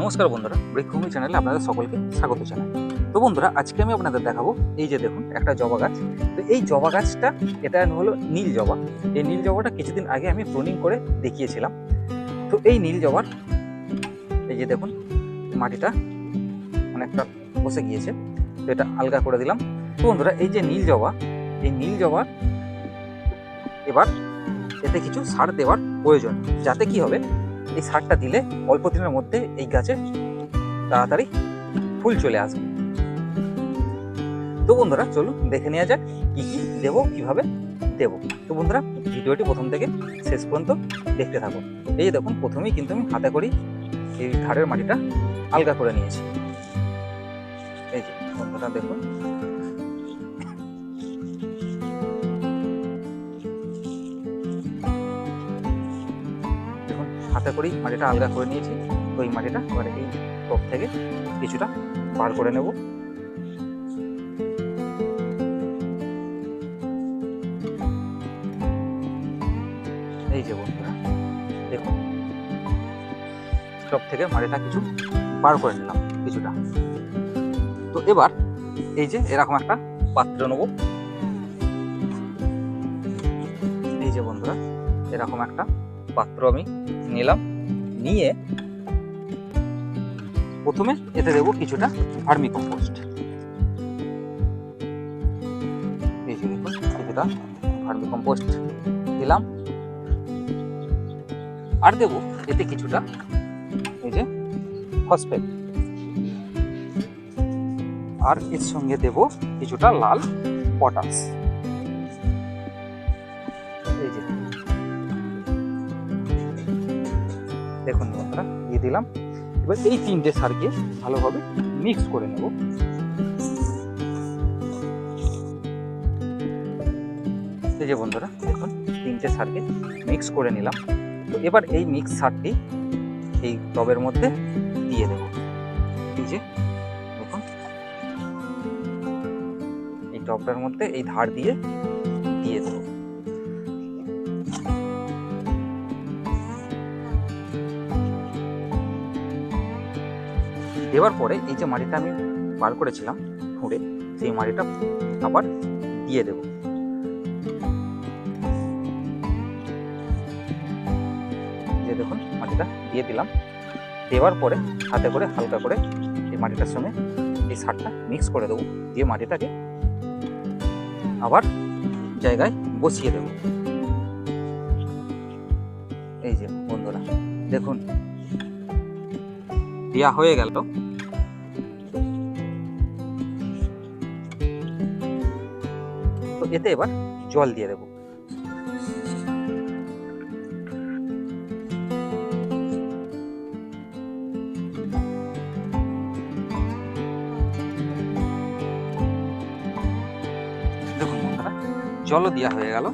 নমস্কার বন্ধুরা, বৃক্ষভূমি চ্যানেলে আপনাদের সকলকে স্বাগত জানাই। তো বন্ধুরা, আজকে আমি আপনাদের দেখাবো, এই যে দেখুন, একটা জবা গাছ। তো এই জবা গাছটা, এটা হলো নীল জবা। এই নীল জবাটা কিছুদিন আগে আমি প্রুনিং করে দেখিয়েছিলাম। তো এই নীল জবার, এই যে দেখুন, মাটিটা অনেকটা বসে গিয়েছে। তো এটা আলগা করে দিলাম। তো বন্ধুরা, এই যে নীল জবা, এই নীল জবা এবার এতে কিছু সার দেওয়ার প্রয়োজন। যাতে কি হবে এই সারটা দিলে অল্প দিনের মধ্যে এই গাছে তাড়াতাড়ি ফুল চলে আসবে। তো বন্ধুরা, চলুন দেখে নেওয়া যাক কি কি দেবো, কীভাবে দেব। তো বন্ধুরা, ভিডিওটি প্রথম থেকে শেষ পর্যন্ত দেখতে থাকো এই যে দেখুন, প্রথমেই কিন্তু আমি হাতে করি এই ধারের মাটিটা আলগা করে নিয়েছি। এই যে বন্ধুরা, দেখুন। হাতে করেই মাটিটা আলগা করে নিয়েছি। ওই মাটিটা এবার এই টপ থেকে কিছুটা বার করে নেব। এই যে বন্ধুরা, দেখুন। টপ থেকে মাটিটা কিছু বার করে নিলাম, কিছুটা। তো এবার এই যে এরকম একটা পাত্র নেব। এই যে বন্ধুরা, এরকম একটা পাত্র আমি নিলাম, নিয়ে প্রথমে এতে দেবো কিছুটা ভার্মি কম্পোস্ট কিছুটা ভার্মি কম্পোস্ট দিলাম। আর দেবো এতে কিছুটা এই যে ফসফেট আর এর সঙ্গে দেব কিছুটা লাল পটাশ দেখুন বন্ধুরা, দিয়ে দিলাম। এবার এই তিনটে সারকে ভালোভাবে মিক্স করে নেব। এই যে বন্ধুরা, দেখুন, তিনটে সারকে মিক্স করে নিলাম। তো এবার এই মিক্স সারটি এই টবের মধ্যে দিয়ে দেব। এই যে, দেখুন। এই টবটার মধ্যে এই ধার দিয়ে দিয়ে দেবো। দেওয়ার পরে এই যে মাটিটা আমি বার করেছিলাম খুঁড়ে, সেই মাটিটা আবার দিয়ে দেব। যে দেখুন, মাটিটা দিয়ে দিলাম। দেওয়ার পরে হাতে করে হালকা করে এই মাটিটার সঙ্গে এই সারটা মিক্স করে দেবো, দিয়ে মাটিটাকে আবার জায়গায় বসিয়ে দেব। এই যে বন্ধুরা, দেখুন দেওয়া হয়ে গেল। এতে এবার জল দিয়ে দেব। দেখুন জলও দেওয়া হয়ে গেল।